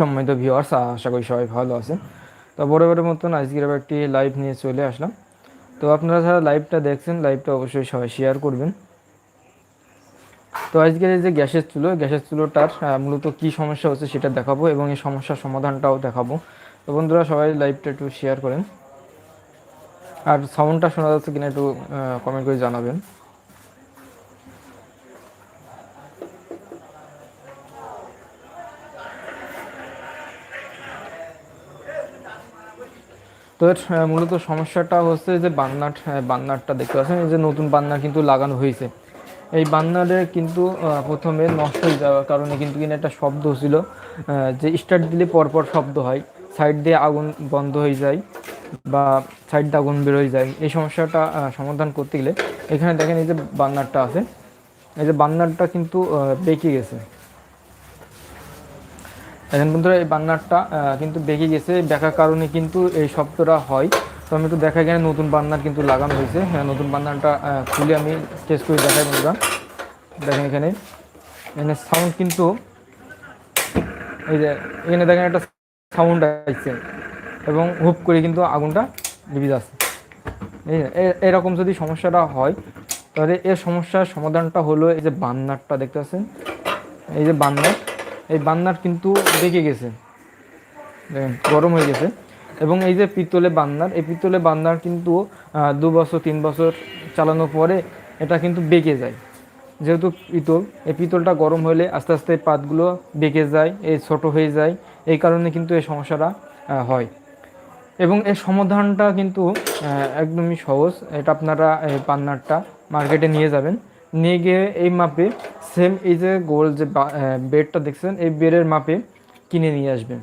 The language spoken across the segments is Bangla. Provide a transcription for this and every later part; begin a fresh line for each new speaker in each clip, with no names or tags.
সম্মানিত ভিউয়ার্স, আশা করি সবাই ভালো আছেন। তো বরাবরের মতন আজকের আবার একটি লাইভ নিয়ে চলে আসলাম। তো আপনারা যারা লাইভটা দেখছেন লাইভটা অবশ্যই সবাই শেয়ার করবেন। তো আজকের এই যে গ্যাসের চুলো, গ্যাসের চুলোটার মূলত কি সমস্যা হচ্ছে সেটা দেখাবো এবং এই সমস্যার সমাধানটাও দেখাবো। তো বন্ধুরা, সবাই লাইভটা একটু শেয়ার করেন। আর সাউন্ডটা শোনা যাচ্ছে কিনা একটু কমেন্ট করে জানাবেন। তো এর মূলত সমস্যাটা হচ্ছে যে বান্নাট বান্নারটা দেখতে পাচ্ছেন, এই যে নতুন বান্নার কিন্তু লাগানো হয়েছে। এই বান্নারে কিন্তু প্রথমে নষ্ট হয়ে যাওয়ার কারণে কিন্তু কিনা একটা শব্দ ছিল যে স্টার্ট দিলে পরপর শব্দ হয় সাইড দিয়ে আগুন বন্ধ হয়ে যায় বা সাইড দিয়ে আগুন বের হয়ে যায়। এই সমস্যাটা সমাধান করতে গেলে এখানে দেখেন এই যে বান্নারটা আছে, এই যে বান্নারটা কিন্তু বেঁকে গেছে। এখন বন্ধুরা, এই বান্নারটা কিন্তু বেঁকে গেছে। বেঁকার কারণে কিন্তু এই শব্দটা হয়। তো আমি একটু দেখা গেলে নতুন বান্নার কিন্তু লাগানো হয়েছে। হ্যাঁ নতুন বান্নারটা খুলে আমি টেস্ট করে দেখাই বন্ধুরা। দেখেন এখানে। এখানে সাউন্ড কিন্তু, এই যে, এখানে দেখেন একটা সাউন্ড আসছে এবং হুপ করে কিন্তু আগুনটা লিভে যাচ্ছে। এই এরকম যদি সমস্যাটা হয়, তাহলে এর সমস্যার সমাধানটা হলো এই যে বান্নারটা, দেখতে পাচ্ছেন? এই যে বান্নার এই বান্নার কিন্তু বেঁকে গেছে। গরম হয়ে গেছে। এবং এই যে পিতলে বান্নার, এই পিতলে বান্নার কিন্তু দু বছর, তিন বছর চালানোর পরে এটা কিন্তু বেঁকে যায়। যেহেতু পিতল, এই পিতলটা গরম হলে আস্তে আস্তে পাতগুলো বেঁকে যায়, এই ছোট হয়ে যায়। এই কারণে কিন্তু এই সমস্যাটা হয়। এবং এর সমাধানটা কিন্তু একদমই সহজ। এটা আপনারা এই পান্নারটা মার্কেটে নিয়ে যাবেন। নিয়ে গিয়ে এই মাপে সেম এই যে গোল যে বেডটা দেখছেন, এই বেডের মাপে কিনে নিয়ে আসবেন।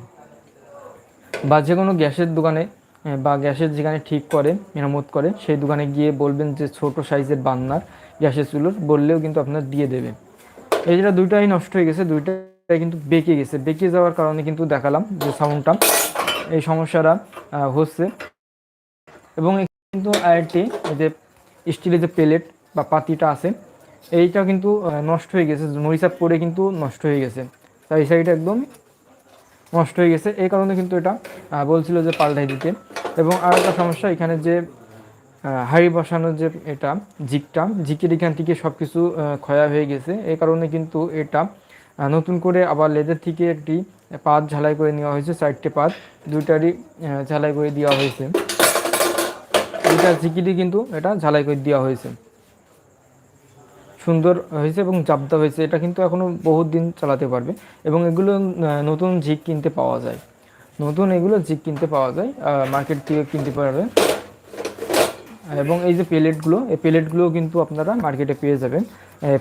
বা যে কোনো গ্যাসের দোকানে বা গ্যাসের যেখানে ঠিক করে, মেরামত করে, সেই দোকানে গিয়ে বলবেন যে ছোট সাইজের বান্নার গ্যাসের চুলোর, বললেও কিন্তু আপনার দিয়ে দেবে। এই যেটা দুইটাই নষ্ট হয়ে গেছে, দুইটাই কিন্তু বেঁকে গেছে। বেঁকে যাওয়ার কারণে কিন্তু দেখালাম যে সাউন্ডটা এই সমস্যাটা হচ্ছে। এবং কিন্তু আরেকটি, এই যে স্টিলের যে প্লেট বা পাতিটা আছে এইটা কিন্তু নষ্ট হয়ে গেছে মরিচা পড়ে কিন্তু নষ্ট হয়ে গেছে। তাই এই সাইডটা একদম নষ্ট হয়ে গেছে। এই কারণে কিন্তু এটা বলছিল যে পাল্টাই দিতে। এবং আর একটা সমস্যা, এখানে যে হাঁড়ি বসানোর যে এটা জিকটা জিকের এখান থেকে সব কিছু ক্ষয়া হয়ে গেছে। এই কারণে কিন্তু এটা নতুন করে আবার লেদের থেকে একটি পাত ঝালাই করে নেওয়া হয়েছে, চারটে পাত। দুইটারই ঝালাই করে দেওয়া হয়েছে। এটা জিকিটি কিন্তু এটা ঝালাই করে দেওয়া হয়েছে। সুন্দর হয়েছে এবং জাবদা হয়েছে। এটা কিন্তু এখনও বহুত দিন চালাতে পারবে এবং এগুলো নতুন জিক কিনতে পাওয়া যায়। নতুন এগুলো জিক কিনতে পাওয়া যায় মার্কেট থেকে কিনতে পারবে এবং এই যে প্লেটগুলো এই প্লেটগুলো কিন্তু আপনারা মার্কেটে পেয়ে যাবেন।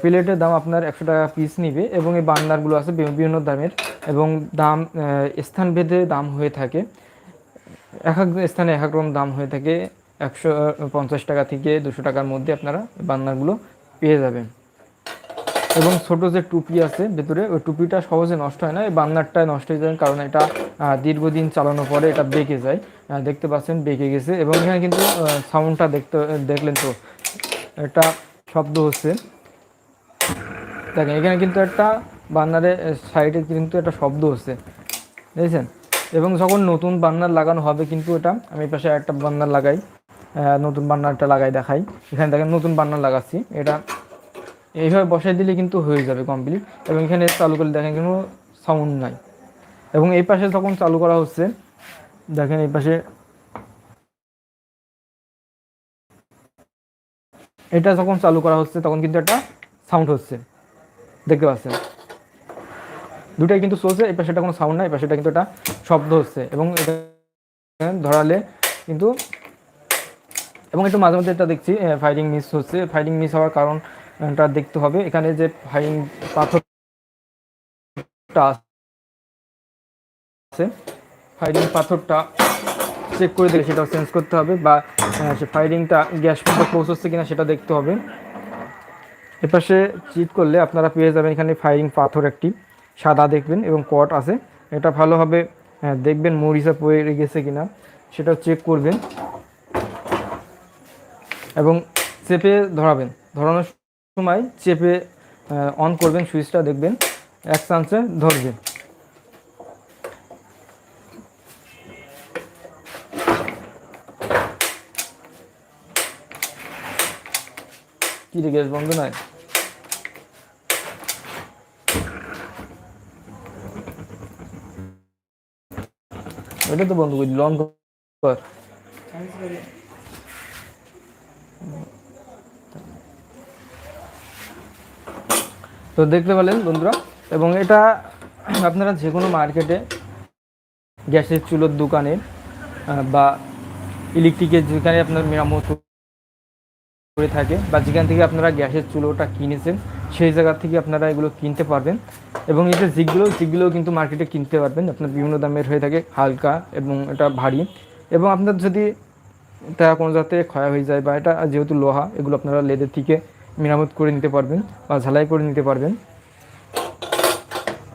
প্লেটের দাম আপনার একশো টাকা পিস নিবে এবং এই বান্নারগুলো আছে বিভিন্ন দামের এবং দাম আহ, স্থানভেদে দাম হয়ে থাকে। এক এক স্থানে এক এক রকম দাম হয়ে থাকে। একশো পঞ্চাশ টাকা থেকে দুশো টাকার মধ্যে আপনারা বান্নারগুলো পেয়ে যাবেন। এবং ছোট যে টুপি আছে ভেতরে, ওই টুপিটা সহজে নষ্ট হয় না, এই বান্নারটা নষ্ট হয়ে যায়, কারণ এটা দীর্ঘদিন চালানোর পরে এটা বেঁকে যায়। দেখতে পাচ্ছেন বেঁকে গেছে এবং এখানে কিন্তু সাউন্ডটা দেখতে, দেখলেন তো, একটা শব্দ হচ্ছে। দেখেন, এখানে কিন্তু একটা বান্নারের সাইডে কিন্তু একটা শব্দ হচ্ছে। বুঝেছেন এবং যখন নতুন বান্নার লাগানো হবে কিন্তু এটা, আমি পাশে একটা বান্নার লাগাই। নতুন বান্নারটা লাগাই দেখাই। এখানে দেখেন নতুন বান্নার লাগাচ্ছি। এটা এইভাবে বসাই দিলে কিন্তু হয়ে যাবে কমপ্লিট এবং এখানে চালু করলে দেখেন কোনো সাউন্ড নাই। এবং এই পাশে যখন চালু করা হচ্ছে, দেখেন এই পাশে এটা যখন চালু করা হচ্ছে, তখন কিন্তু একটা সাউন্ড হচ্ছে। দেখতে পাচ্ছেন? দুটাই কিন্তু চলছে, এই পাশেটা কোনো সাউন্ড নাই, এই পাশেটা কিন্তু একটা শব্দ হচ্ছে। এবং এটা ধরালে কিন্তু এবং একটু মাঝে মধ্যে এটা দেখছি ফায়ারিং মিস হচ্ছে। ফায়ারিং মিস হওয়ার কারণটা দেখতে হবে। এখানে যে ফায়ারিং পাথরটা আছে ফায়ারিং পাথরটা চেক করে দেখে সেটা চেঞ্জ করতে হবে বা সে ফায়ারিংটা গ্যাস পর্যন্ত পৌঁছচ্ছে কিনা সেটা দেখতে হবে। এপাশে চিট করলে আপনারা পেয়ে যাবেন এখানে ফায়ারিং পাথর একটি। সাদা দেখবেন এবং কট আছে। এটা ভালোভাবে দেখবেন মরিচা পড়ে গেছে কিনা সেটা চেক করবেন। এবং চেপে ধরাবেন। ধরানোর সময় চেপে অন করবেন, সুইচটা দেখবেন, এক চান্সে ধরবে। কি রে, গ্যাস বন্ধ নয় এটা তো বন্ধ করি লং কর। তো দেখতে পেলেন বন্ধুরা, এবং এটা আপনারা যে কোনো মার্কেটে গ্যাসের চুলোর দোকানে বা ইলেকট্রিকের যেখানে আপনার মেরামত করে থাকে, বা যেখান থেকে আপনারা গ্যাসের চুলোটা কিনেছেন, সেই জায়গা থেকে আপনারা এগুলো কিনতে পারবেন। এবং এই যে জিগগুলো কিন্তু মার্কেটে কিনতে পারবেন, আপনার বিভিন্ন দামের হয়ে থাকে, হালকা এবং এটা ভারী। এবং আপনার যদি এটা কোনো যাতে ক্ষয় হয়ে যায় বা এটা যেহেতু লোহা, এগুলো আপনারা লেদের থেকে মেরামত করে নিতে পারবেন বা ঝালাই করে নিতে পারবেন।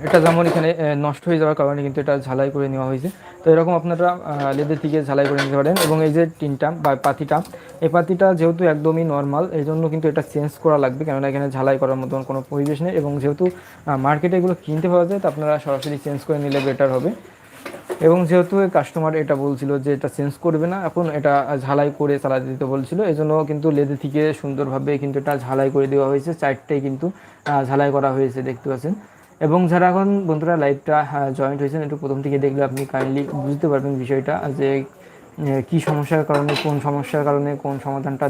এটা যেমন এখানে নষ্ট হয়ে যাওয়ার কারণে কিন্তু এটা ঝালাই করে নেওয়া হয়েছে। তো এরকম আপনারা লেদের থেকে ঝালাই করে নিতে পারেন এবং এই যে টিনটা বা পাতিটা, এই পাতিটা যেহেতু একদমই নর্মাল এই জন্য কিন্তু এটা চেঞ্জ করা লাগবে। কেননা এখানে ঝালাই করার মতন কোনো পরিবেশ নেই এবং যেহেতু মার্কেটে এগুলো কিনতে পাওয়া যায়, তো আপনারা সরাসরি চেঞ্জ করে নিলে বেটার হবে। এবং যেহেতু কাস্টমার এটা বলছিল যে এটা চেঞ্জ করবে না, এখন এটা ঝালাই করে চালাতে দিতে বলছিল এই জন্য কিন্তু লেদে থেকে সুন্দরভাবে কিন্তু এটা ঝালাই করে দেওয়া হয়েছে, চারটেই কিন্তু ঝালাই করা হয়েছে, দেখতে পাচ্ছেন। এবং যারা এখন বন্ধুরা লাইভটা জয়েন্ট হয়েছেন, একটু প্রথম থেকে দেখলে আপনি কাইন্ডলি বুঝতে পারবেন বিষয়টা যে কি সমস্যার কারণে, কোন সমস্যার কারণে, কোন সমাধানটা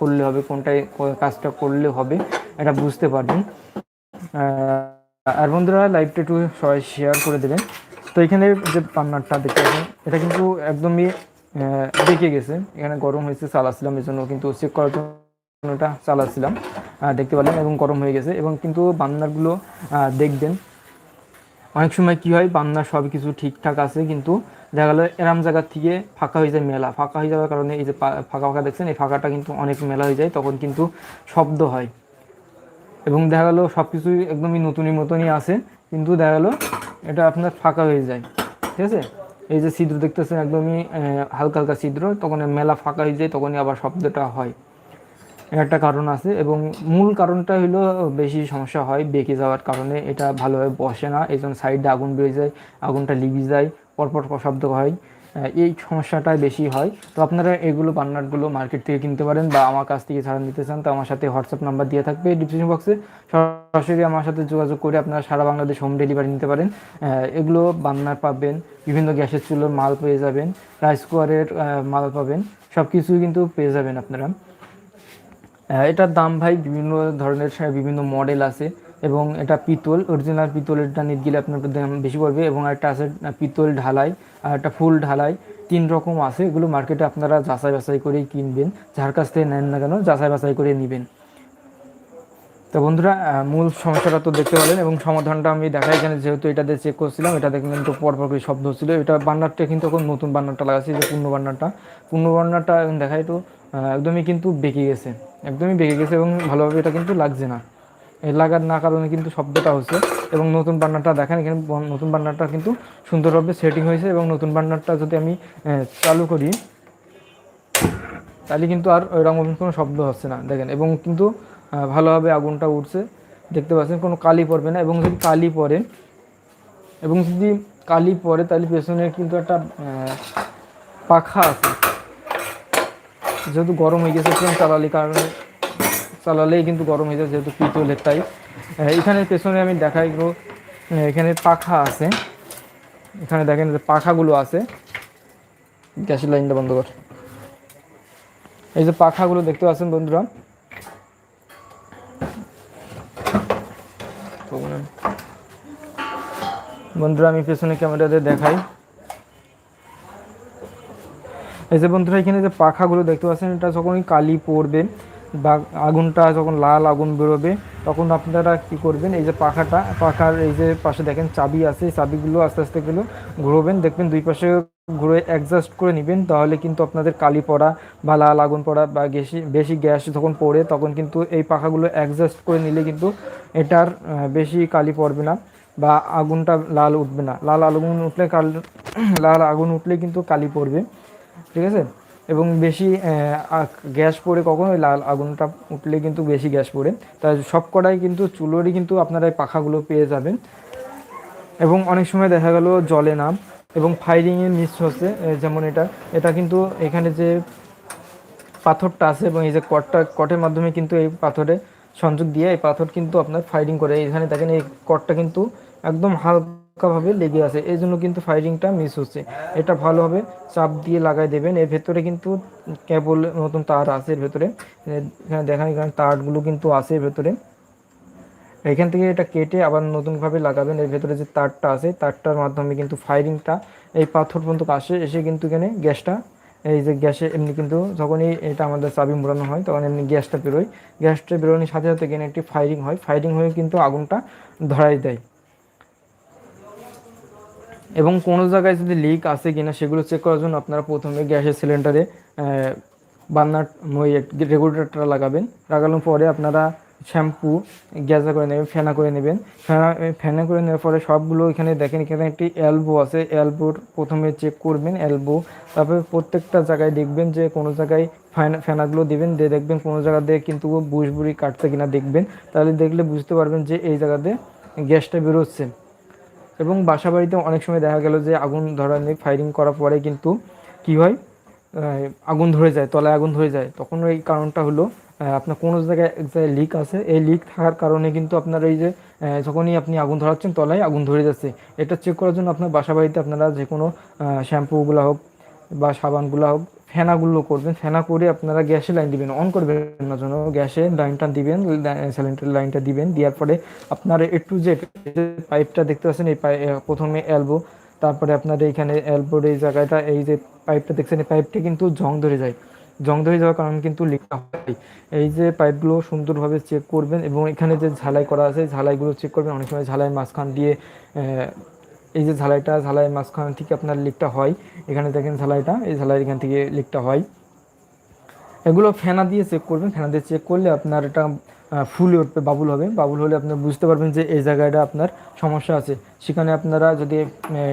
করলে হবে কোনটায় কাজটা করলে হবে, এটা বুঝতে পারবেন। আর বন্ধুরা লাইভটা একটু সবাই শেয়ার করে দেবেন। তো এখানে যে পান্নারটা দেখতে পাচ্ছেন, এটা কিন্তু একদমই বেঁকে গেছে। এখানে গরম হয়েছে, চালাচ্ছিলাম এই জন্য কিন্তু চেক করার জন্য এটা চালাচ্ছিলাম দেখতে পেলেন এবং গরম হয়ে গেছে। এবং কিন্তু বান্নারগুলো দেখবেন, অনেক সময় কি হয় বান্নার সব কিছু ঠিকঠাক আছে, কিন্তু দেখা গেলো, এরাম জায়গার থেকে ফাঁকা হয়ে যায় মেলা। ফাঁকা হয়ে যাওয়ার কারণে এই যে ফাঁকা ফাঁকা দেখছেন, এই ফাঁকাটা কিন্তু অনেক মেলা হয়ে যায়, তখন কিন্তু শব্দ হয়। এবং দেখা গেলো সব কিছুই একদমই নতুনই মতনই আছে। কিন্তু দেখা গেলো এটা আপনার ফাঁকা হয়ে যায়, ঠিক আছে? এই যে ছিদ্র দেখতেছেন একদমই হালকা হালকা ছিদ্র তখন মেলা ফাঁকা হয়ে যায়, তখনই আবার শব্দটা হয়। একটা কারণ আছে এবং মূল কারণটা হলো বেশি সমস্যা হয় বেঁকে যাওয়ার কারণে, এটা ভালোভাবে বসে না এই জন্য সাইডে আগুন বেড়ে যায়, আগুনটা লিগে যায়, পরপর পর শব্দ হয়। এই সমস্যাটাই বেশি হয়। তো আপনারা এগুলো বান্নারগুলো মার্কেট থেকে কিনতে পারেন বা আমার কাছ থেকে ছাড়া নিতে চান, তো আমার সাথে হোয়াটসঅ্যাপ নাম্বার দিয়ে থাকবে ডিসক্রিপশন বক্সে সরাসরি আমার সাথে যোগাযোগ করে আপনারা সারা বাংলাদেশ হোম ডেলিভারি নিতে পারেন। এগুলো বান্নার পাবেন, বিভিন্ন গ্যাসের চুলোর মাল পেয়ে যাবেন রাইস কুয়ারের মাল পাবেন সব কিছুই কিন্তু পেয়ে যাবেন আপনারা। এটার দাম ভাই বিভিন্ন ধরনের, বিভিন্ন মডেল আছে। এবং এটা পিতল অরিজিনাল পিতলেরটা নিতে গেলে আপনার দাম বেশি পড়বে এবং একটা আছে পিতল ঢালাই, আর একটা ফুল ঢালাই, তিন রকম আছে। এগুলো মার্কেটে আপনারা যাচাই বাছাই করেই কিনবেন। যার কাছ থেকে নেন না কেন, যাচাই বাছাই করে নেবেন। তো বন্ধুরা মূল সমস্যাটা তো দেখতে পেলেন এবং সমাধানটা আমি দেখাই এখানে, যেহেতু এটাতে চেক করছিলাম, এটা দেখলেন তো পরপর করে শব্দ হচ্ছিল। এটা বান্নারটা কিন্তু এখন নতুন বান্নারটা লাগাচ্ছি, যে পূর্ণ বান্নারটা। পূর্ণ বান্নারটা দেখাই তো একদমই কিন্তু বেঁকে গেছে। একদমই বেঁকে গেছে এবং ভালোভাবে এটা কিন্তু লাগছে না। লাগার না কারণে কিন্তু শব্দটা হচ্ছে এবং নতুন বান্নারটা দেখেন এখানে নতুন বান্নারটা কিন্তু সুন্দরভাবে সেটিং হয়েছে এবং নতুন বান্নারটা যদি আমি চালু করি, তাহলে কিন্তু আর ওইরকম কোনো শব্দ হচ্ছে না, দেখেন। এবং কিন্তু ভালোভাবে আগুনটা উঠছে দেখতে পাচ্ছেন, কোনো কালি পড়বে না এবং যদি কালি পড়ে, এবং যদি কালি পড়ে, তাহলে পেছনে কিন্তু একটা পাখা আছে। যেহেতু গরম হয়ে গেছে চালালি কারণে চালালেই কিন্তু গরম হয়ে যায় যেহেতু পিতলের আহ, এখানে পেছনে আমি দেখাই এখানে পাখা আছে। এখানে দেখেন যে পাখাগুলো আছে। গ্যাসের লাইনটা বন্ধ কর। এই যে পাখাগুলো দেখতে পাচ্ছেন বন্ধুরা? বন্ধুরা আমি পেছনে ক্যামেরাতে দেখাই। এই যে বন্ধুরা এখানে যে পাখাগুলো দেখতে পাচ্ছেন এটা যখনই কালি পড়বে আগুনটা যখন লাল আগুন বেরোবে, তখন আপনারা কি করবেন, এই যে পাখাটা, পাখার এই যে পাশে দেখেন চাবি আছে চাবিগুলো আস্তে আস্তে গুলো ঘুরবেন, দেখবেন দুই পাশে ঘুরে অ্যাডজাস্ট করে নেবেন, তাহলে কিন্তু আপনাদের কালি পড়া বা লাল আগুন পড়া বা বেশি বেশি গ্যাস যখন পড়ে, তখন কিন্তু এই পাখাগুলো অ্যাডজাস্ট করে নিলে কিন্তু এটার বেশি কালি পড়বে না বা আগুনটা লাল উঠবে না। লাল আগুন উঠলে কাল, লাল আগুন উঠলে কিন্তু কালি পড়বে। ঠিক আছে? এবং বেশি গ্যাস পড়ে কখনো লাল আগুনটা উঠলে কিন্তু বেশি গ্যাস পড়ে। তাই সব কটাই কিন্তু চুলোরই কিন্তু আপনারা এই পাখাগুলো পেয়ে যাবেন। এবং অনেক সময় দেখা গেল জলে না এবং ফায়ারিংয়ে মিস হচ্ছে যেমন এটা। এটা কিন্তু এখানে যে পাথরটা আছে এবং এই যে কটটা, কটের মাধ্যমে কিন্তু এই পাথরে সংযোগ দিয়ে এই পাথর কিন্তু আপনার ফায়ারিং করে। এখানে দেখেন এই কটটা কিন্তু একদম হালকাভাবে লেগে আছে। এই জন্য কিন্তু ফায়ারিংটা মিস হচ্ছে। এটা ভালোভাবে চাপ দিয়ে লাগাই দেবেন। এর ভেতরে কিন্তু কেবল মতন তার আছে এর ভেতরে। এখানে দেখেন, এখানে তারগুলো কিন্তু আছে এর ভেতরে। এখান থেকে এটা কেটে আবার নতুনভাবে লাগাবেন। এর ভেতরে যে তারটা আছে, তারটার মাধ্যমে কিন্তু ফায়ারিংটা এই পাথর পর্যন্ত আসে। এসে কিন্তু এখানে গ্যাসটা, এই যে গ্যাসে এমনি কিন্তু যখনই এটা আমাদের চাবি মোড়ানো হয়, তখন এমনি গ্যাসটা বেরোয়। গ্যাসটা বেরোনোর সাথে সাথে এখানে একটি ফায়ারিং হয়। ফায়ারিং হয়ে কিন্তু আগুনটা ধরাই দেয়। এবং কোনো জায়গায় যদি লিক আছে কিনা সেগুলো চেক করার জন্য আপনারা প্রথমে গ্যাসের সিলিন্ডারে বান্নার ওই রেগুলেটরটা লাগাবেন। লাগানোর পরে আপনারা শ্যাম্পু গ্যাসা করে নেবেন, ফেনা করে নেবেন। ফেনা ফেনা করে নেওয়ার পরে সবগুলো এখানে দেখেন, এখানে একটি এলবো আছে। এলবোর প্রথমে চেক করবেন এলবো তারপরে প্রত্যেকটা জায়গায় দেখবেন যে কোনো জায়গায় ফেনা, ফেনাগুলো দেবেন, দিয়ে দেখবেন কোনো জায়গাতে কিন্তু বুসবুড়ি কাটছে কিনা দেখবেন। তাহলে দেখলে বুঝতে পারবেন যে এই জায়গাতে গ্যাসটা বেরোচ্ছে। এবং বাসা বাড়িতে অনেক সময় দেখা গেল যে আগুন ধরানি ফায়ারিং করার পরে কিন্তু কি হয়? আগুন ধরে যায়, তলায় আগুন ধরে যায়। তখন এই কারণটা হলো আপনার কোনো জায়গায় এক জায়গায় লিক আছে, এই লিক থাকার কারণে কিন্তু আপনার এই যে যখনই আপনি আগুন ধরাচ্ছেন তলায় আগুন ধরে যাচ্ছে। এটা চেক করার জন্য আপনার বাসা বাড়িতে আপনারা যে কোনো শ্যাম্পুগুলো হোক বা সাবানগুলো হোক ফেনাগুলো করবেন, ফেনা করে আপনারা গ্যাসের লাইন দিবেন অন করবেন না জন্য গ্যাসে লাইনটা দিবেন সিলিন্ডার লাইনটা দিবেন, দেওয়ার পরে আপনার একটু যে পাইপটা দেখতে পাচ্ছেন, এই প্রথমে এলবো তারপরে আপনার এইখানে এলবোর এই জায়গাটা, এই যে পাইপটা দেখছেন, এই পাইপটা কিন্তু জং ধরে যায়। জং ধরে যাওয়ার কারণে কিন্তু লিকটা হয়। এই যে পাইপগুলো সুন্দরভাবে চেক করবেন এবং এখানে যে ঝালাই করা আছে, ঝালাইগুলো চেক করবেন, অনেক সময় ঝালাই মাঝখান দিয়ে এই যে ঝালাইটা, ঝালাই মাঝখান থেকে আপনার লিকটা হয়। এখানে দেখেন ঝালাইটা, এই ঝালাই এখান থেকে লিকটা হয়। এগুলো ফেনা দিয়ে চেক করবেন। ফেনা দিয়ে চেক করলে আপনার এটা ফুলে উঠবে বাবুল হবে। বাবুল হলে আপনার বুঝতে পারবেন যে এই জায়গাটা আপনার সমস্যা আছে। সেখানে আপনারা যদি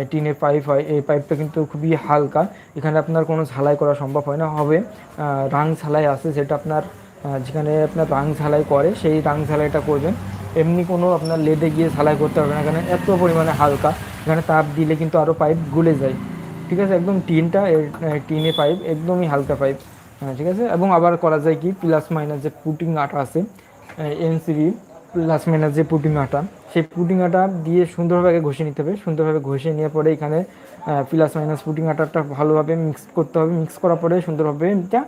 টিনের পাইপ হয়, এই পাইপটা কিন্তু খুবই হালকা। এখানে আপনার কোনো ঝালাই করা সম্ভব হয় না। হবে রাং ঝালাই আছে সেটা আপনার যেখানে আপনার রাং ঝালাই করে, সেই রাং ঝালাইটা করবেন। এমনি কোনো আপনার লেদে গিয়ে ঝালাই করতে হবে না। এখানে এত পরিমাণে হালকা। এখানে তাপ দিলে কিন্তু আরও পাইপ গুলে যায়। ঠিক আছে? একদম টিনটা টিনে পাইপ একদমই হালকা পাইপ হ্যাঁ ঠিক আছে? এবং আবার করা যায় কি? প্লাস মাইনাস যে পুটিং আটা আছে এনসিবি প্লাস মাইনাস যে পুটিং আটা, সেই পুটিং আটা দিয়ে সুন্দরভাবে ঘষে নিতে হবে। সুন্দরভাবে ঘষে নেওয়ার পরে এখানে প্লাস মাইনাস পুটিং আটাটা ভালোভাবে মিক্স করতে হবে। মিক্স করার পরে সুন্দরভাবে এটা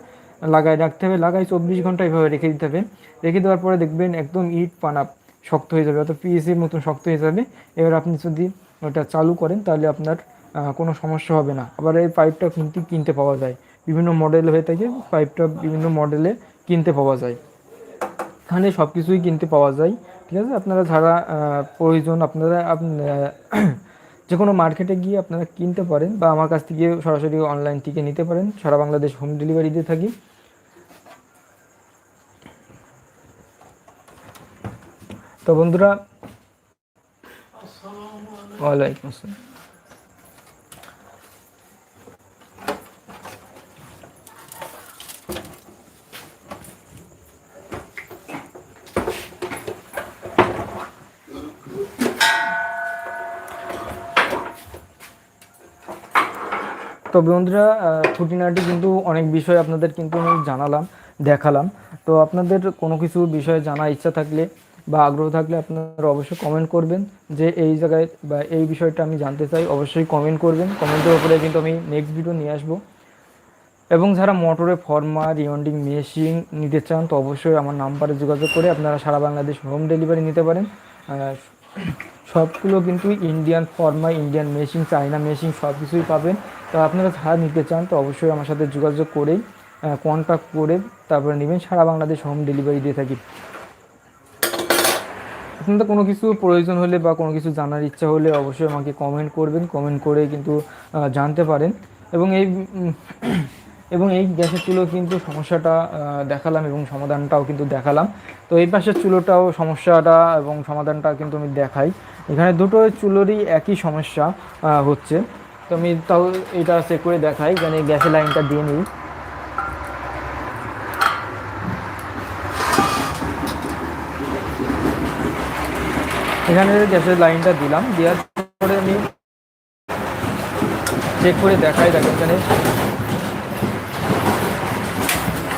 লাগাই রাখতে হবে। লাগাই চব্বিশ ঘণ্টা এইভাবে রেখে দিতে হবে। রেখে দেওয়ার পরে দেখবেন একদম ইট পানা শক্ত হয়ে যাবে। অর্থাৎ পিএসির মতন শক্ত হয়ে যাবে। এবার আপনি যদি ওটা চালু করেন, তাহলে আপনার কোনো সমস্যা হবে না। আবার এই পাইপটা কিন্তু কিনতে পাওয়া যায়। বিভিন্ন মডেল হয়ে থাকে পাইপটা বিভিন্ন মডেলে কিনতে পাওয়া যায়। এখানে সব কিছুই কিনতে পাওয়া যায়, ঠিক আছে? আপনারা যারা প্রয়োজন, আপনারা যে কোনো মার্কেটে গিয়ে আপনারা কিনতে পারেন বা আমার কাছ থেকে সরাসরি অনলাইন থেকে নিতে পারেন। সারা বাংলাদেশ হোম ডেলিভারি দিয়ে থাকি। তো বন্ধুরা ওয়ালাইকুম আসসালাম। তো বন্ধুরা খুঁটিনাটি কিন্তু অনেক বিষয় আপনাদের কিন্তু আমি জানালাম, দেখালাম। তো আপনাদের কোনো কিছু বিষয়ে জানার ইচ্ছা থাকলে বা আগ্রহ থাকলে আপনারা অবশ্যই কমেন্ট করবেন যে এই জায়গায় বা এই বিষয়টা আমি জানতে চাই, অবশ্যই কমেন্ট করবেন। কমেন্টের উপরে কিন্তু আমি নেক্সট ভিডিও নিয়ে আসব। এবং যারা মোটরে ফর্মা রিওন্ডিং মেশিন নিতে চান, তো অবশ্যই আমার নাম্বারে যোগাযোগ করে আপনারা সারা বাংলাদেশ হোম ডেলিভারি নিতে পারেন। সবগুলো কিন্তু ইন্ডিয়ান ফর্মা, ইন্ডিয়ান মেশিন চাইনা মেশিন সব কিছুই পাবেন। তো আপনারা যারা নিতে চান, তো অবশ্যই আমার সাথে যোগাযোগ করেই কন্ট্যাক্ট করে তারপরে নেবেন। সারা বাংলাদেশ হোম ডেলিভারি দিয়ে থাকি। আপনাদের কোনো কিছু প্রয়োজন হলে বা কোনো কিছু জানার ইচ্ছা হলে অবশ্যই আমাকে কমেন্ট করবেন কমেন্ট করে কিন্তু জানতে পারেন। এবং এই এবং এই গ্যাসের চুলো কিন্তু সমস্যাটা দেখালাম এবং সমাধানটাও কিন্তু দেখালাম। তো এই পাশের চুলোটাও সমস্যাটা এবং সমাধানটা কিন্তু আমি দেখাই। এখানে দুটো চুলোরই একই সমস্যা হচ্ছে। তো আমি তাও এটা চেক করে দেখাই, যেন গ্যাসের লাইনটা দিয়ে নিই। এখানে গ্যাসের লাইনটা দিলাম, দেওয়ার পরে আমি চেক করে দেখাই, দেখেন এখানে।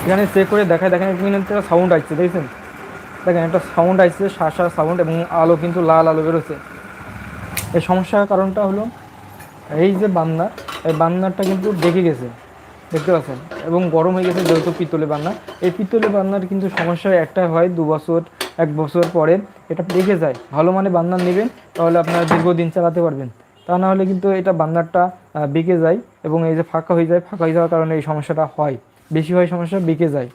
এখানে চেক করে দেখায় দেখেন একটা সাউন্ড আসছে, দেখছেন? দেখেন একটা সাউন্ড আসছে শাসা সাউন্ড এবং আলো কিন্তু লাল আলো বেরোচ্ছে। এই সমস্যার কারণটা হলো, এই যে বান্নার এই বান্নারটা কিন্তু দেখে গেছে। দেখতে পাচ্ছেন? এবং গরম হয়ে গেছে যেহেতু পিতলে বান্না। এই পিতলে বান্নার কিন্তু সমস্যা একটা হয় দু বছর, এক বছর পরে। এটা দেখে যায়, ভালো মানে বান্নার নেবেন, তাহলে আপনারা দীর্ঘদিন চালাতে পারবেন। তা না হলে কিন্তু এটা বান্নারটা বেঁকে যায় এবং এই যে ফাঁকা হয়ে যায়, ফাঁকা হয়ে যাওয়ার কারণে এই সমস্যাটা হয়। বেশি হয় সমস্যা, বেঁকে যায়।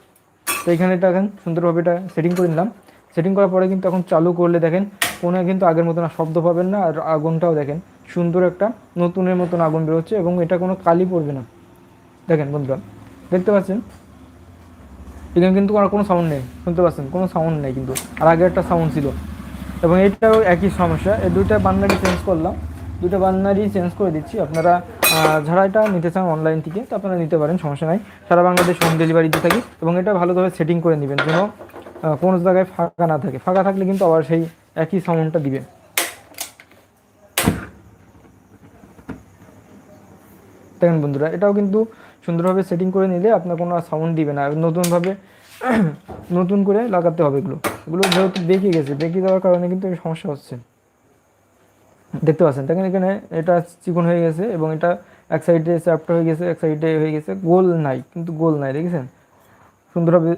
তো এখানে এটা এখন সুন্দরভাবে এটা সেটিং করে নিলাম। সেটিং করার পরে কিন্তু এখন চালু করলে দেখেন, কোনো কিন্তু আগের মতন আর শব্দ পাবেন না, আর আগুনটাও দেখেন। সুন্দর একটা নতুনের মতন আগুন বেরোচ্ছে এবং এটা কোনো কালি পড়বে না। দেখেন বন্ধুরা, দেখতে পাচ্ছেন? এখানে কিন্তু আর কোনো সাউন্ড নেই, শুনতে পাচ্ছেন? কোনো সাউন্ড নেই কিন্তু, আর আগে একটা সাউন্ড ছিল। এবং এটাও একই সমস্যা, এই দুইটা বান্নারই চেঞ্জ করলাম। দুটো বান্নারই চেঞ্জ করে দিচ্ছি। আপনারা যারা এটা নিতে চান অনলাইন থেকে, তো আপনারা নিতে পারেন, সমস্যা নাই। সারা বাংলাদেশ হোম ডেলিভারি দিয়ে থাকি, এবং এটা ভালোভাবে সেটিং করে নেবেন, যেন কোনো জায়গায় ফাঁকা না থাকে। ফাঁকা থাকলে কিন্তু আবার সেই একই সাউন্ডটা দিবে। দেখেন বন্ধুরা, এটাও কিন্তু সুন্দরভাবে সেটিং করে নিলে আপনার কোনো সাউন্ড দিবে না। নতুনভাবে নতুন করে লাগাতে হবে এগুলো। এগুলো যেহেতু বেঁকে গেছে, বেঁকে যাওয়ার কারণে কিন্তু সমস্যা হচ্ছে। দেখতে পাচ্ছেন, দেখেন এখানে এটা চিকন হয়ে গেছে এবং এটা এক সাইডে চ্যাপ্টা হয়ে গেছে, এক সাইডে হয়ে গেছে, গোল নাই, কিন্তু গোল নাই, দেখেছেন? সুন্দরভাবে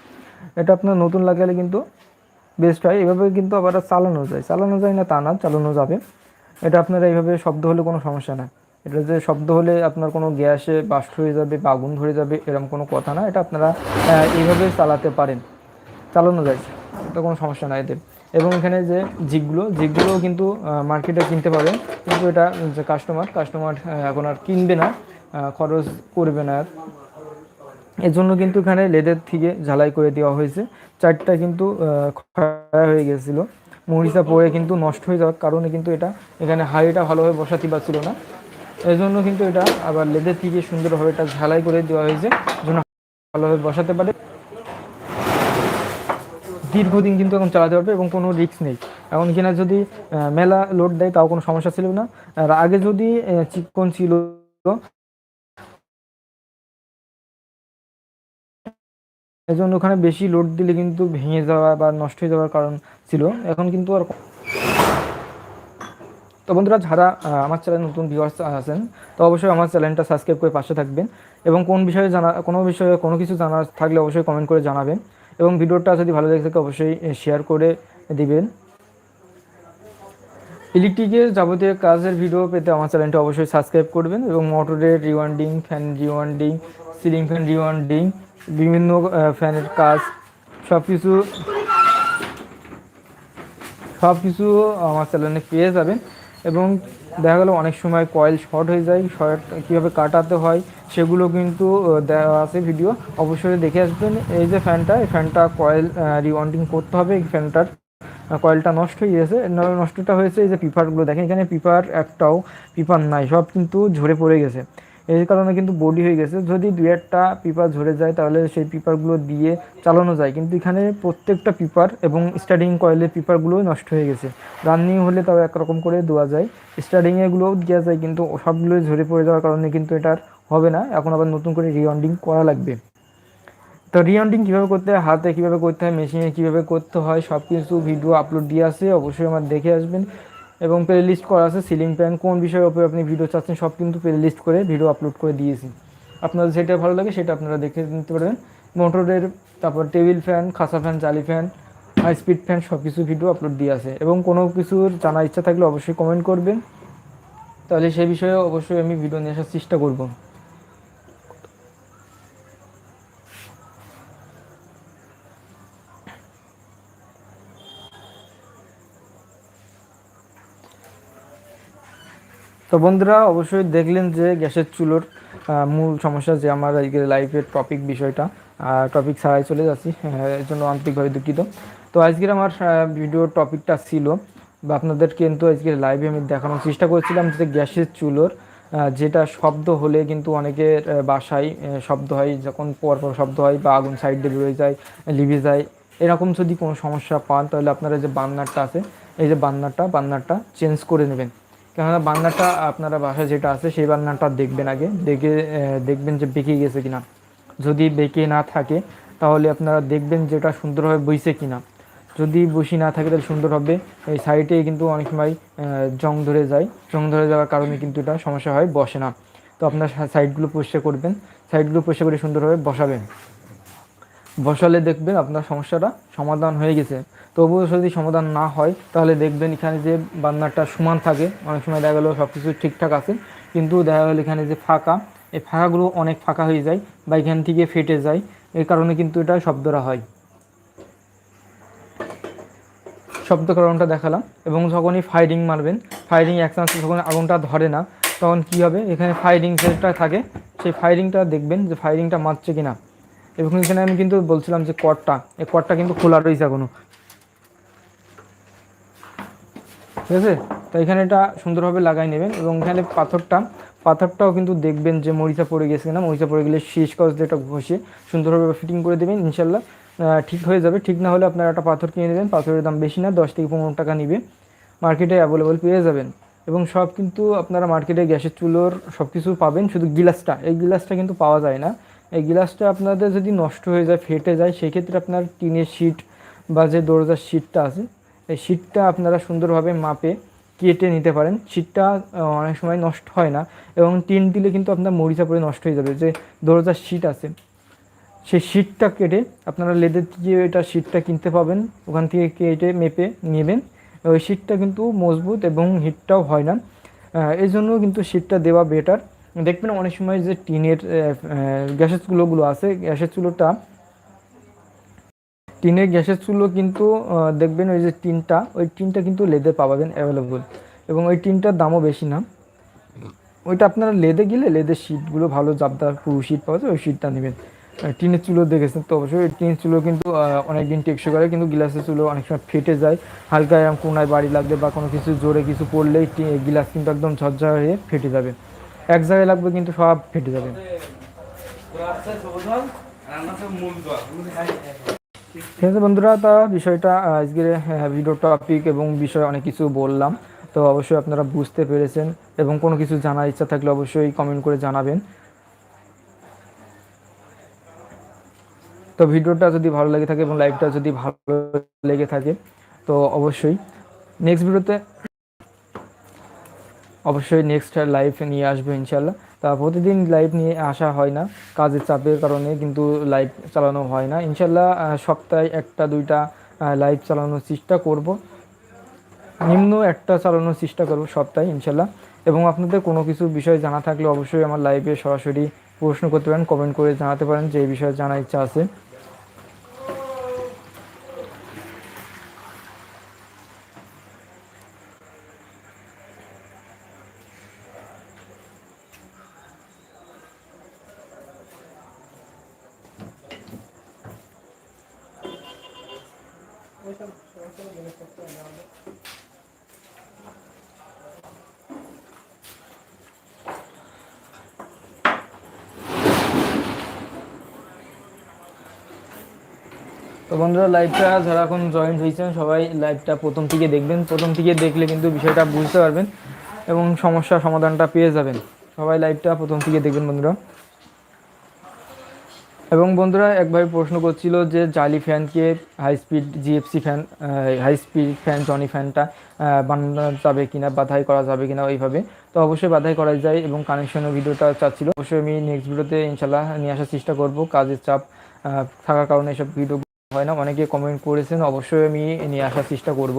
এটা আপনার নতুন লাগালে কিন্তু বেস্ট হয়। এভাবে কিন্তু আবার চালানো যায়। চালানো যায় না তা না, চালানো যাবে। এটা আপনারা এইভাবে শব্দ হলে কোনো সমস্যা না এটা যে শব্দ হলে আপনার কোনো গ্যাসে বাস্ট হয়ে যাবে বা আগুন ধরে যাবে, এরকম কোনো কথা না। এটা আপনারা এইভাবে চালাতে পারেন। চালানো যায়। এটা কোনো সমস্যা নাই এদের এবং এখানে যে জিগগুলো জিগগুলো কিন্তু মার্কেটে কিনতে পারেন কিন্তু এটা যে কাস্টমার কাস্টমার এখন আর কিনবে না। খরচ করবে না আর। এর জন্য কিন্তু এখানে লেদের থেকে ঝালাই করে দেওয়া হয়েছে। চারটা কিন্তু ক্ষয় হয়ে গেছিল। মরিচা পড়ে কিন্তু নষ্ট হয়ে যাওয়ার কারণে কিন্তু এটা এখানে হাড়িটা ভালোভাবে বসাতে পারছিল না। এই জন্য কিন্তু এটা আবার লেদের থেকে সুন্দরভাবে এটা ঝালাই করে দেওয়া হয়েছে, যেন ভালোভাবে বসাতে পারে। দীর্ঘদিন কিন্তু এখন চালাতে পারবে এবং কোনো রিস্ক নেই। এখন কিনা যদি মেলা লোড দেয়, তাও কোনো সমস্যা ছিল না। আর আগে যদি চিকন ছিল এই জন্য ওখানে বেশি লোড দিলে কিন্তু ভেঙে যাওয়া বা নষ্ট হয়ে যাওয়ার কারণ ছিল। এখন কিন্তু আর তো বন্ধুরা, যারা আমার চ্যানেল নতুন ভিউয়ার্স আছেন, তো অবশ্যই আমার চ্যানেলটা সাবস্ক্রাইব করে পাশে থাকবেন এবং কোন বিষয়ে জানা, কোনো বিষয়ে কোনো কিছু জানা থাকলে অবশ্যই কমেন্ট করে জানাবেন এবং ভিডিওটা যদি ভালো লেগে থাকে, অবশ্যই শেয়ার করে দিবেন। ইলেকট্রিকের যাবতীয় কাজের ভিডিও পেতে আমার চ্যানেলটা অবশ্যই সাবস্ক্রাইব করবেন এবং মোটরের rewinding fan rewinding ceiling fan rewinding বিভিন্ন ফ্যানের কাজ সব কিছু সব কিছু আমার চ্যানেলে পেয়ে যাবেন। এবং দেখা গেলো অনেক সময় কয়েল শর্ট হয়ে যায় শর্ট কীভাবে কাটাতে হয়, সেগুলো কিন্তু দেওয়া আছে ভিডিও অবশ্যই দেখে আসবেন। এই যে ফ্যানটা এই ফ্যানটা কয়েল রিওয়ান্ডিং করতে হবে এই ফ্যানটার কয়েলটা নষ্ট হয়ে গেছে। নষ্টটা হয়েছে এই যে পিপারগুলো দেখেন এখানে পিপার একটাও পিপার নাই, সব কিন্তু ঝরে পড়ে গেছে। এই কারণে কিন্তু বডি হয়ে গেছে। যদি দু একটা পিপার ঝরে যায়, তাহলে সেই পিপারগুলো দিয়ে চালানো যায়। কিন্তু এখানে প্রত্যেকটা পিপার এবং স্টার্টিং কয়েলের পিপারগুলো নষ্ট হয়ে গেছে। রানিং হলে তাও একরকম করে দেওয়া যায়। স্টার্টিংয়েগুলোও দেওয়া যায়, কিন্তু সবগুলোই ঝরে পড়ে যাওয়ার কারণে কিন্তু এটা আর হবে না। এখন আবার নতুন করে রিওয়ান্ডিং করা লাগবে। তো রিওয়ান্ডিং কীভাবে করতে হয়? হাতে কীভাবে করতে হয়? মেশিনে কীভাবে করতে হয়? সব কিছু ভিডিও আপলোড দিয়ে আছে অবশ্যই আমার দেখে আসবেন। এবং প্লে লিস্ট করা আছে সিলিং ফ্যান কোন বিষয়ের উপরে আপনি ভিডিও চাচ্ছেন, সব কিন্তু প্লে লিস্ট করে ভিডিও আপলোড করে দিয়েছি। আপনাদের যেটা ভালো লাগে সেটা আপনারা দেখে নিতে পারবেন। মোটরের তারপর টেবিল ফ্যান খাসা ফ্যান চালি ফ্যান হাই স্পিড ফ্যান সব কিছু ভিডিও আপলোড দিয়ে আছে। এবং কোনো কিছুর জানার ইচ্ছা থাকলে অবশ্যই কমেন্ট করবেন। তাহলে সেই বিষয়ে অবশ্যই আমি ভিডিও নিয়ে আসার চেষ্টা করব। তো বন্ধুরা অবশ্যই দেখলেন যে গ্যাসের চুলোর মূল সমস্যা যে আমার আজকে লাইফের টপিক বিষয়টা টপিক ছাড়াই চলে যাচ্ছি। হ্যাঁ, এর জন্য আন্তরিকভাবে দুঃখিত। তো আজকের আমার ভিডিওর টপিকটা ছিল বা আপনাদের কিন্তু আজকে লাইভে আমি দেখানোর চেষ্টা করেছিলাম যে গ্যাসের চুলোর যেটা শব্দ হলে কিন্তু অনেকের বাসায় শব্দ হয় যখন পর পর শব্দ হয় বা আগুন সাইড দিয়ে বেরোয় যায় লিভে যায় এরকম যদি কোনো সমস্যা পান তাহলে আপনারা যে বান্নারটা আছে এই যে বান্নারটা বান্নারটা চেঞ্জ করে নেবেন। কেননা বান্নারটা আপনারা বাসায় যেটা আছে সেই বান্নারটা দেখবেন আগে। দেখে দেখবেন যে বেঁকে গেছে কিনা। যদি বেঁকে না থাকে, তাহলে আপনারা দেখবেন যেটা সুন্দরভাবে বইছে কিনা। যদি বসি না থাকে, তাহলে সুন্দর হবে। এই সাইডে কিন্তু অনেক সময় জং ধরে যায়। জং ধরে যাওয়ার কারণে কিন্তু এটা সমস্যা হয়, বসে না। তো আপনার সাইডগুলো পরিষ্কার করবেন। সাইডগুলো পরিষ্কার করে সুন্দরভাবে বসাবেন। বসালে দেখবেন আপনার সমস্যাটা সমাধান হয়ে গেছে। তবুও যদি সমাধান না হয়, তাহলে দেখবেন এখানে যে বান্নারটা সমান থাকে, অনেক সময় দেখা গেলো সব কিছু ঠিকঠাক আছে, কিন্তু দেখা গেলো এখানে যে ফাঁকা, এই ফাঁকাগুলো অনেক ফাঁকা হয়ে যায় বা এখান থেকে ফেটে যায়। এই কারণে কিন্তু এটা শব্দটা হয়। শব্দ কারণটা দেখালাম এবং যখনই ফায়ারিং মারবেন ফায়ারিং এক চান্স যখন আগুনটা ধরে না, তখন কি হবে? এখানে ফায়ারিং যেটা থাকে, সেই ফায়ারিংটা দেখবেন যে ফায়ারিংটা মারছে কিনা। এবং এখানে আমি কিন্তু বলছিলাম যে কটটা এই কটটা কিন্তু খোলা রয়েছে এখনও। ঠিক আছে? তো এখানে এটা সুন্দরভাবে লাগাই নেবেন এবং এখানে পাথরটা, পাথরটাও কিন্তু দেখবেন যে মরিচা পড়ে গেছে কিনা। মরিচা পড়ে গেলে শীষ কস এটা ঘষে সুন্দরভাবে ফিটিং করে দেবেন ইনশাল্লাহ ঠিক হয়ে যাবে। ঠিক না হলে আপনারা একটা পাথর কিনে নেবেন। পাথরের দাম বেশি না, দশ থেকে পনেরো টাকা নিবে। মার্কেটে অ্যাভেলেবল পেয়ে যাবেন। এবং সব কিন্তু আপনারা মার্কেটে গ্যাসের চুলোর সব কিছু পাবেন। শুধু গিলাসটা, এই গিলাসটা কিন্তু পাওয়া যায় না। এই গ্লাসটা আপনাদের যদি নষ্ট হয়ে যায়, ফেটে যায়, সেক্ষেত্রে আপনার টিনের শিট বা যে দরজার শিটটা আছে, এই শিটটা আপনারা সুন্দরভাবে মাপে কেটে নিতে পারেন। শিটটা অনেক সময় নষ্ট হয় না এবং টিন দিলে কিন্তু আপনার মরিচা পরে নষ্ট হয়ে যাবে। যে দরজার শিট আছে, সেই শিটটা কেটে আপনারা লেদের থেকে এটা শিটটা কিনতে পাবেন। ওখান থেকে কেটে মেপে নেবেন। ওই শিটটা কিন্তু মজবুত এবং হিটটাও হয় না। এই জন্য কিন্তু শিটটা দেওয়া বেটার দেখবেন অনেক সময় যে টিনের গ্যাসের চুলোগুলো আছে, গ্যাসের চুলোটা, টিনের গ্যাসের চুলো কিন্তু দেখবেন ওই যে টিনটা, ওই টিনটা কিন্তু লেদে পাবেন অ্যাভেলেবল এবং ওই টিনটার দামও বেশি না। ওইটা আপনারা লেদে গেলে লেদের শিটগুলো ভালো জাবদার পুরো শিট পাওয়া যায়, ওই শিটটা নেবেন। টিনের চুলো দেখেছেন তো অবশ্যই, ওই টিনের চুলো কিন্তু অনেক দিন টেকসই করে, কিন্তু গ্লাসের চুলো অনেক সময় ফেটে যায়। হালকা এরকম কোনায় বাড়ি লাগবে বা কোনো কিছু জোরে কিছু পড়লেই গ্লাস কিন্তু একদম ঝরঝর হয়ে ফেটে যাবে। এক জায়গায় লাগবে কিন্তু সব ফেটে যাবে। ঠিক আছে বন্ধুরা, তা বিষয়টা আজকের ভিডিও টপিক এবং বিষয়ে অনেক কিছু বললাম। তো অবশ্যই আপনারা বুঝতে পেরেছেন এবং কোনো কিছু জানার ইচ্ছা থাকলে অবশ্যই কমেন্ট করে জানাবেন। তো ভিডিওটা যদি ভালো লেগে থাকে এবং লাইভটা যদি ভালো লেগে থাকে, তো অবশ্যই নেক্সট ভিডিওতে অবশ্যই নেক্সট লাইভ নিয়ে আসব ইনশাল্লাহ তা প্রতিদিন লাইভ নিয়ে আসা হয় না, কাজের চাপের কারণে কিন্তু লাইভ চালানো হয় না। ইনশাল্লাহ সপ্তাহে একটা, দুইটা লাইভ চালানোর চেষ্টা করব। নিম্ন একটা চালানোর চেষ্টা করব সপ্তাহে ইনশাল্লাহ এবং আপনাদের কোনো কিছু বিষয় জানা থাকলে অবশ্যই আমার লাইভে সরাসরি প্রশ্ন করতে পারেন কমেন্ট করে জানাতে পারেন, যে এই বিষয়ে জানার ইচ্ছা আছে। তো বন্ধুরা লাইভটা যারা এখন জয়েন হয়েছেন, সবাই লাইভটা প্রথম থেকে দেখবেন। প্রথম থেকে দেখলে কিন্তু বিষয়টা বুঝতে পারবেন এবং সমস্যার সমাধানটা পেয়ে যাবেন। সবাই লাইভটা প্রথম থেকে দেখবেন বন্ধুরা। এবং বন্ধুরা এক ভাই প্রশ্ন করছিল যে জালি ফ্যানকে high speed GFC fan high speed fan Johnny ফ্যানটা বানানো যাবে কিনা, বাধাই করা যাবে কিনা ওইভাবে। তো অবশ্যই বাধাই করা যায় এবং কানেকশনের ভিডিওটা চাচ্ছিল। অবশ্যই আমি নেক্সট ভিডিওতে ইনশাল্লাহ নিয়ে আসার চেষ্টা করব। কাজের চাপ থাকার কারণে এসব ভিডিও হয় না। অনেকে কমেন্ট করেছেন, অবশ্যই আমি নিয়ে আসার চেষ্টা করব।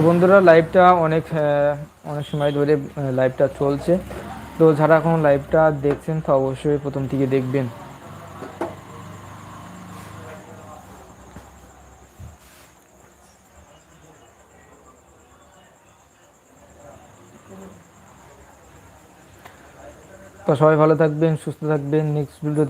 তো বন্ধুরা লাইভটা অনেক অনেক সময় ধরে লাইভটা চলছে। তো যারা এখন লাইভটা দেখছেন, তো অবশ্যই প্রথম থেকে দেখবেন। তো সবাই ভালো থাকবেন, সুস্থ থাকবেন। Next video